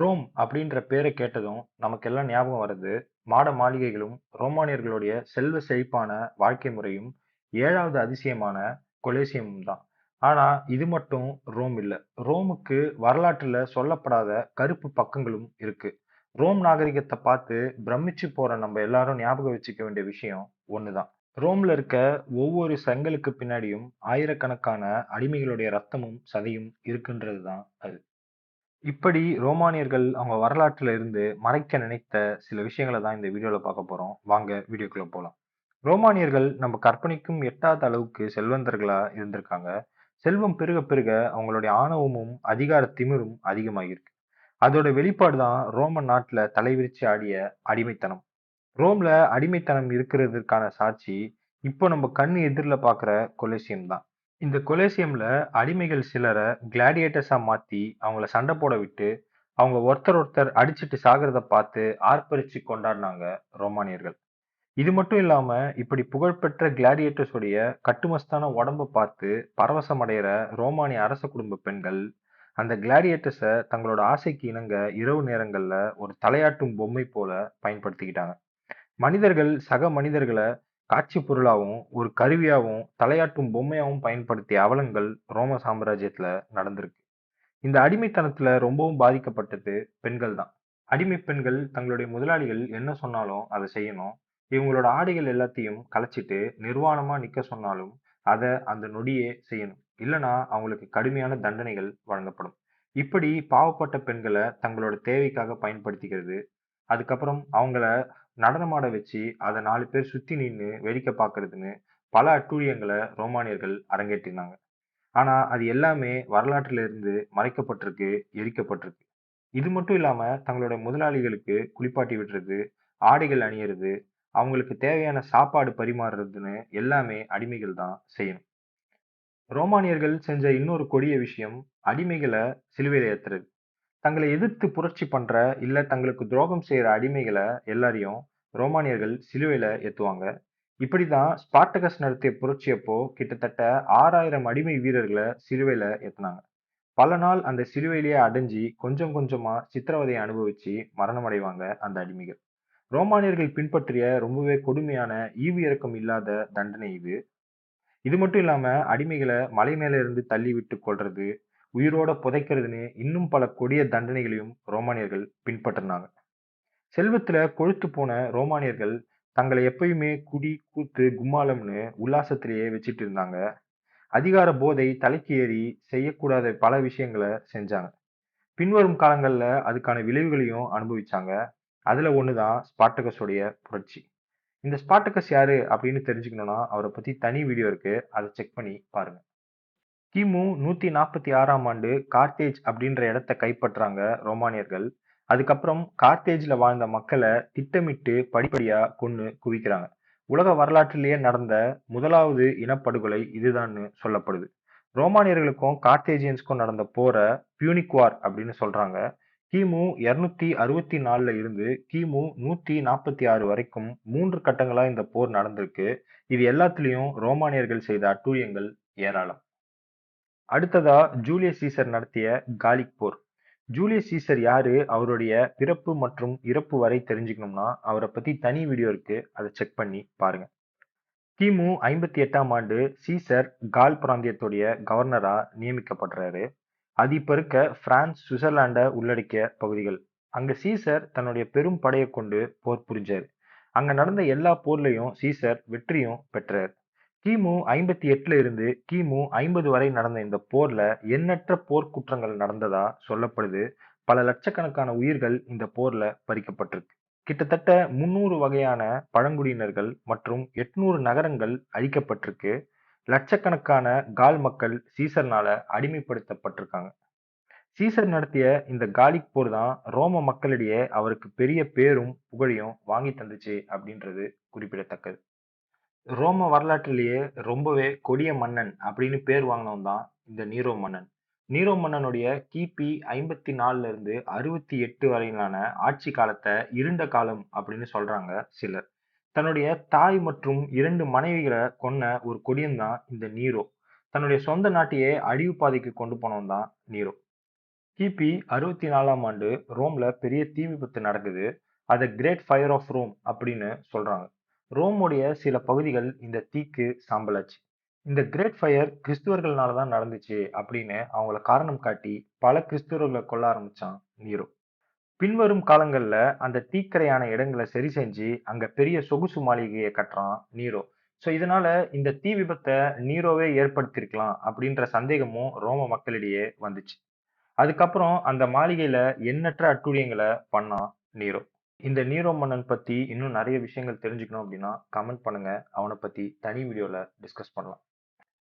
Rome அப்படின்ற பேரை கேட்டதும் நமக்கெல்லாம் ஞாபகம் வருது. மாட மாளிகைகளும் ரோமானியர்களுடைய செல்வ செழிப்பான வாழ்க்கை முறையும் ஏழாவது அதிசயமான கொலேசியமும் தான். ஆனா இது மட்டும் ரோம் இல்லை. ரோமுக்கு வரலாற்றுல சொல்லப்படாத கருப்பு பக்கங்களும் இருக்கு. ரோம் நாகரிகத்தை பார்த்து பிரமிச்சு போற நம்ம எல்லாரும் ஞாபகம் வச்சுக்க வேண்டிய விஷயம் ஒண்ணுதான் ரோம்ல இருக்க ஒவ்வொரு செங்கலுக்கு பின்னாடியும் ஆயிரக்கணக்கான அடிமைகளுடைய ரத்தமும் சதையும் இருக்குன்றது தான் அது. இப்படி ரோமானியர்கள் அவங்க வரலாற்றுல இருந்து மறைக்க நினைத்த சில விஷயங்களை தான் இந்த வீடியோல பார்க்க போறோம். வாங்க வீடியோக்குள்ள போலாம். ரோமானியர்கள் நம்ம கற்பனைக்கும் எட்டாத அளவுக்கு செல்வந்தர்களா இருந்திருக்காங்க. செல்வம் பெருக பெருக அவங்களுடைய ஆணவமும் அதிகார திமிரும் அதிகமாகியிருக்கு. அதோட வெளிப்பாடு தான் ரோமன் நாட்டுல தலைவிரிச்சு ஆடிய அடிமைத்தனம். ரோம்ல அடிமைத்தனம் இருக்கிறதுக்கான சாட்சி இப்போ நம்ம கண்ணு எதிரில் பார்க்குற கொலேசியம் தான். இந்த கொலேசியம்ல அடிமைகள் சிலரை கிளாடியேட்டர்ஸா மாத்தி அவங்கள சண்டை போட விட்டு அவங்க ஒருத்தர் ஒருத்தர் அடிச்சிட்டு சாகிறத பார்த்து ஆர்ப்பரிச்சு கொண்டாடினாங்க ரோமானியர்கள். இது மட்டும் இல்லாம இப்படி புகழ்பெற்ற கிளாடியேட்டர்ஸ் உடைய கட்டுமஸ்தான உடம்ப பார்த்து பரவசம் அடைகிற ரோமானிய அரச குடும்ப பெண்கள் அந்த கிளாடியேட்டர்ஸை தங்களோட ஆசைக்கு இணங்க இரவு நேரங்கள்ல ஒரு தலையாட்டும் பொம்மை போல பயன்படுத்திக்கிட்டாங்க. மனிதர்கள் சக மனிதர்களை காட்சி பொருளாகவும் ஒரு கருவியாகவும் தலையாட்டும் பொம்மையாகவும் பயன்படுத்திய அவலங்கள் ரோம சாம்ராஜ்யத்துல நடந்திருக்கு. இந்த அடிமைத்தனத்துல ரொம்பவும் பாதிக்கப்பட்டது பெண்கள் தான். அடிமை பெண்கள் தங்களுடைய முதலாளிகள் என்ன சொன்னாலும் அதை செய்யணும். இவங்களோட ஆடைகள் எல்லாத்தையும் கலைச்சிட்டு நிர்வாணமா நிக்க சொன்னாலும் அதை அந்த நொடியே செய்யணும். இல்லைன்னா அவங்களுக்கு கடுமையான தண்டனைகள் வழங்கப்படும். இப்படி பாவப்பட்ட பெண்களை தங்களோட தேவைக்காக பயன்படுத்திக்கிறது. அதுக்கப்புறம் அவங்கள நடனமாட வச்சு அதை நாலு பேர் சுத்தி நின்று வேடிக்கை பார்க்கறதுன்னு பல அட்டூழியங்களை ரோமானியர்கள் அரங்கேற்றினாங்க. ஆனா அது எல்லாமே வரலாற்றுல இருந்து மறைக்கப்பட்டிருக்கு எரிக்கப்பட்டிருக்கு. இது மட்டும் இல்லாம தங்களோட முதலாளிகளுக்கு குளிப்பாட்டி விடுறது ஆடைகள் அணியிறது அவங்களுக்கு தேவையான சாப்பாடு பரிமாறுறதுன்னு எல்லாமே அடிமைகள் தான் செய்யணும். ரோமானியர்கள் செஞ்ச இன்னொரு கொடிய விஷயம் அடிமைகளை சிலுவையில ஏத்துறது. தங்களை எதிர்த்து புரட்சி பண்ற இல்ல தங்களுக்கு துரோகம் செய்யற அடிமைகளை எல்லாரையும் ரோமானியர்கள் சிலுவையில ஏத்துவாங்க. இப்படிதான் ஸ்பார்டகஸ் நடத்திய புரட்சியப்போ கிட்டத்தட்ட ஆறாயிரம் அடிமை வீரர்களை சிலுவையில ஏத்துனாங்க. பல நாள் அந்த சிலுவையிலேயே அடைஞ்சி கொஞ்சம் கொஞ்சமா சித்திரவதையை அனுபவிச்சு மரணம் அடைவாங்க அந்த அடிமைகள். ரோமானியர்கள் பின்பற்றிய ரொம்பவே கொடுமையான ஈவு இறக்கம் இல்லாத தண்டனை இது. இது மட்டும் இல்லாம அடிமைகளை மலை மேல இருந்து தள்ளி விட்டு கொள்றது உயிரோட புதைக்கிறதுன்னு இன்னும் பல கொடிய தண்டனைகளையும் ரோமானியர்கள் பின்பற்றினாங்க. செல்வத்துல கொழுத்து போன ரோமானியர்கள் தங்களை எப்பயுமே குடி கூத்து கும்மாளம்னு உல்லாசத்திலேயே வச்சுட்டு இருந்தாங்க. அதிகார போதை தலைக்கு ஏறி செய்யக்கூடாத பல விஷயங்களை செஞ்சாங்க. பின்வரும் காலங்கள்ல அதுக்கான விளைவுகளையும் அனுபவிச்சாங்க. அதுல ஒண்ணுதான் ஸ்பார்டகஸோடைய புரட்சி. இந்த ஸ்பாட்டகஸ் யாரு அப்படின்னு தெரிஞ்சுக்கணும்னா அவரை பத்தி தனி வீடியோ இருக்கு. அதை செக் பண்ணி பாருங்க. கிமு நூத்தி நாற்பத்தி ஆறாம் ஆண்டு கார்த்தேஜ் அப்படின்ற இடத்த கைப்பற்றாங்க ரோமானியர்கள். அதுக்கப்புறம் கார்த்தேஜ்ல வாழ்ந்த மக்களை திட்டமிட்டு படிப்படியா கொன்னு குவிக்கிறாங்க. உலக வரலாற்றிலேயே நடந்த முதலாவது இனப்படுகொலை இதுதான்னு சொல்லப்படுது. ரோமானியர்களுக்கும் கார்த்தேஜியன்ஸ்க்கும் நடந்த போரை பியூனிக்வார் அப்படின்னு சொல்றாங்க. கிமு இருநூத்தி அறுபத்தி நாலுல இருந்து கிமு நூத்தி நாற்பத்தி ஆறு வரைக்கும் மூன்று கட்டங்களா இந்த போர் நடந்திருக்கு. இது எல்லாத்துலயும் ரோமானியர்கள் செய்த அட்டூழியங்கள் ஏராளம். அடுத்ததா ஜூலியஸ் சீசர் நடத்திய காலிக் போர். ஜூலியஸ் சீசர் யாரு? அவருடைய பிறப்பு மற்றும் இறப்பு வரை தெரிஞ்சுக்கணும்னா அவரை பத்தி தனி வீடியோ இருக்கு. அதை செக் பண்ணி பாருங்க. கிமு ஐம்பத்தி எட்டாம் ஆண்டு சீசர் கால் பிராந்தியத்துடைய கவர்னரா நியமிக்கப்படுறாரு. அது இப்ப இருக்க பிரான்ஸ் சுவிட்சர்லாண்டை உள்ளடக்கிய பகுதிகள். அங்க சீசர் தன்னுடைய பெரும் படையை கொண்டு போர் புரிஞ்சார். அங்க நடந்த எல்லா போர்லையும் சீசர் வெற்றியும் பெற்றார். கிமு ஐம்பத்தி எட்டுல இருந்து கிமு ஐம்பது வரை நடந்த இந்த போர்ல எண்ணற்ற போர்க்குற்றங்கள் நடந்ததா சொல்லப்படுது. பல லட்சக்கணக்கான உயிர்கள் இந்த போர்ல பறிக்கப்பட்டிருக்கு. கிட்டத்தட்ட முன்னூறு வகையான பழங்குடியினர்கள் மற்றும் எட்நூறு நகரங்கள் அழிக்கப்பட்டிருக்கு. லட்சக்கணக்கான கால் மக்கள் சீசர்னால அடிமைப்படுத்தப்பட்டிருக்காங்க. சீசர் நடத்திய இந்த காலிக் போர் தான் ரோம மக்களிடையே அவருக்கு பெரிய பேரும் புகழையும் வாங்கி தந்துச்சு அப்படின்றது குறிப்பிடத்தக்கது. ரோம வரலாற்றிலேயே ரொம்பவே கொடிய மன்னன் அப்படின்னு பேர் வாங்கினவன் தான் இந்த நீரோ மன்னன். நீரோ மன்னனுடைய கிபி ஐம்பத்தி நாலுல இருந்து அறுபத்தி எட்டு வரையிலான ஆட்சி காலத்தை இருண்ட காலம் அப்படின்னு சொல்றாங்க சிலர். தன்னுடைய தாய் மற்றும் இரண்டு மனைவிகளை கொன்ன ஒரு கொடியன்தான் இந்த நீரோ. தன்னுடைய சொந்த நாட்டையே அழிவு பாதைக்கு கொண்டு போனவன் தான் நீரோ. கிபி அறுபத்தி நாலாம் ஆண்டு ரோம்ல பெரிய தீ விபத்து நடக்குது. அதை கிரேட் ஃபயர் ஆஃப் ரோம் அப்படின்னு சொல்றாங்க. ரோமுடைய சில பகுதிகள் இந்த தீக்கு சாம்பலாச்சு. இந்த கிரேட் ஃபயர் கிறிஸ்துவர்கள்னால தான் நடந்துச்சு அப்படின்னு அவங்கள காரணம் காட்டி பல கிறிஸ்துவர்களை கொல்ல ஆரம்பிச்சான் நீரோ. பின்வரும் காலங்களில் அந்த தீக்கரையான இடங்களை சரி செஞ்சு அங்கே பெரிய சொகுசு மாளிகையை கட்டுறான் நீரோ. ஸோ இதனால இந்த தீ விபத்தை நீரோவே ஏற்படுத்தியிருக்கலாம் அப்படின்ற சந்தேகமும் ரோம மக்களிடையே வந்துச்சு. அதுக்கப்புறம் அந்த மாளிகையில எண்ணற்ற அட்டூழியங்களை பண்ணான் நீரோ. இந்த நீரோ மன்னன் பத்தி இன்னும் நிறைய விஷயங்கள் தெரிஞ்சுக்கணும் அப்படின்னா கமெண்ட் பண்ணுங்க. அவனை பத்தி தனி வீடியோல டிஸ்கஸ் பண்ணலாம்.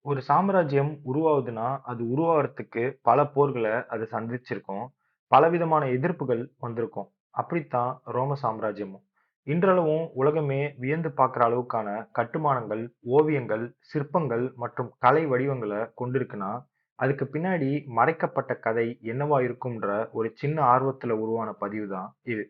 ஒரு சாம்ராஜ்யம் உருவாகுதுன்னா அது உருவாகிறதுக்கு பல போர்களை அது சந்திச்சிருக்கும். பலவிதமான எதிர்ப்புகள் வந்திருக்கும். அப்படித்தான் ரோம சாம்ராஜ்யமும். இன்றளவும் உலகமே வியந்து பார்க்குற அளவுக்கான கட்டுமானங்கள் ஓவியங்கள் சிற்பங்கள் மற்றும் கலை வடிவங்களை கொண்டிருக்குன்னா அதுக்கு பின்னாடி மறைக்கப்பட்ட கதை என்னவா இருக்கும்ன்ற ஒரு சின்ன ஆர்வத்தில் உருவான பதிவு தான் இது.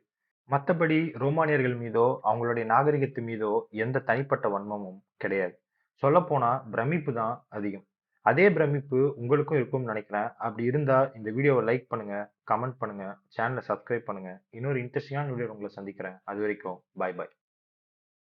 மற்றபடி ரோமானியர்கள் மீதோ அவங்களுடைய நாகரிகத்து மீதோ எந்த தனிப்பட்ட வன்மமும் கிடையாது. சொல்லப்போனா பிரமிப்பு தான் அதிகம். அதே பிரமிப்பு உங்களுக்கும் இருக்கும்னு நினைக்கிறேன். அப்படி இருந்தா இந்த வீடியோவை லைக் பண்ணுங்க கமெண்ட் பண்ணுங்க சேனலை சப்ஸ்கிரைப் பண்ணுங்க. இன்னொரு இன்ட்ரெஸ்டிங்கான வீடியோ உங்களை சந்திக்கிறேன். அது வரைக்கும் பாய் பாய்.